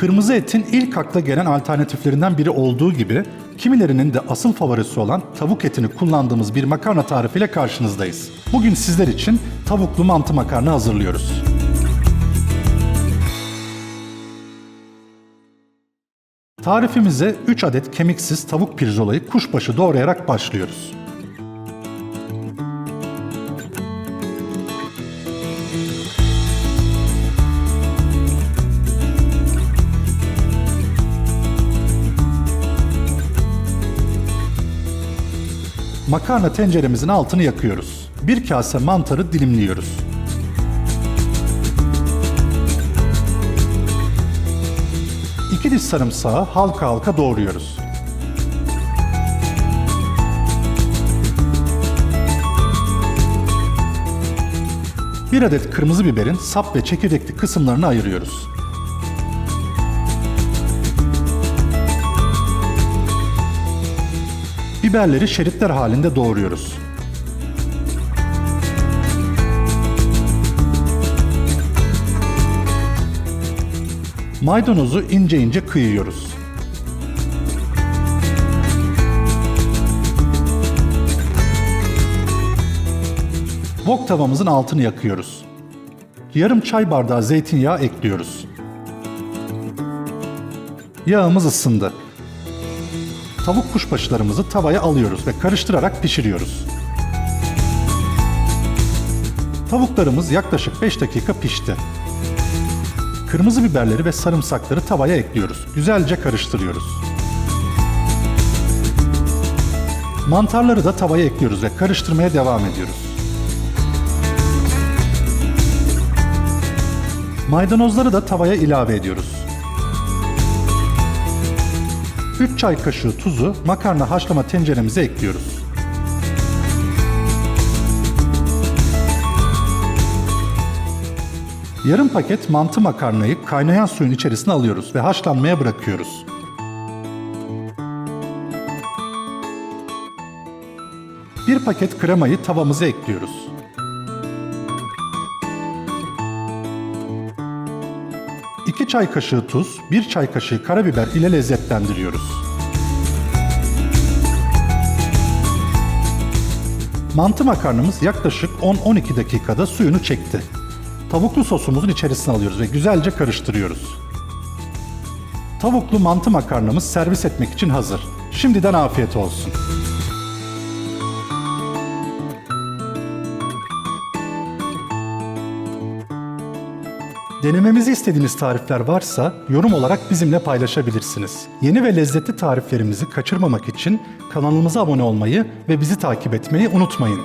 Kırmızı etin ilk akla gelen alternatiflerinden biri olduğu gibi kimilerinin de asıl favorisi olan tavuk etini kullandığımız bir makarna tarifiyle karşınızdayız. Bugün sizler için tavuklu mantı makarna hazırlıyoruz. Tarifimize 3 adet kemiksiz tavuk pirzolayı kuşbaşı doğrayarak başlıyoruz. Makarna tenceremizin altını yakıyoruz. Bir kase mantarı dilimliyoruz. İki diş sarımsağı halka halka doğruyoruz. Bir adet kırmızı biberin sap ve çekirdekli kısımlarını ayırıyoruz. Biberleri şeritler halinde doğruyoruz. Maydanozu ince ince kıyıyoruz. Wok tavamızın altını yakıyoruz. Yarım çay bardağı zeytinyağı ekliyoruz. Yağımız ısındı. Tavuk kuşbaşılarımızı tavaya alıyoruz ve karıştırarak pişiriyoruz. Tavuklarımız yaklaşık 5 dakika pişti. Kırmızı biberleri ve sarımsakları tavaya ekliyoruz. Güzelce karıştırıyoruz. Mantarları da tavaya ekliyoruz ve karıştırmaya devam ediyoruz. Maydanozları da tavaya ilave ediyoruz. 3 çay kaşığı tuzu makarna haşlama tenceremize ekliyoruz. Yarım paket mantı makarnayı kaynayan suyun içerisine alıyoruz ve haşlanmaya bırakıyoruz. Bir paket kremayı tavamıza ekliyoruz. İki çay kaşığı tuz, bir çay kaşığı karabiber ile lezzetlendiriyoruz. Mantı makarnamız yaklaşık 10-12 dakikada suyunu çekti. Tavuklu sosumuzun içerisine alıyoruz ve güzelce karıştırıyoruz. Tavuklu mantı makarnamız servis etmek için hazır. Şimdiden afiyet olsun. Denememizi istediğiniz tarifler varsa yorum olarak bizimle paylaşabilirsiniz. Yeni ve lezzetli tariflerimizi kaçırmamak için kanalımıza abone olmayı ve bizi takip etmeyi unutmayın.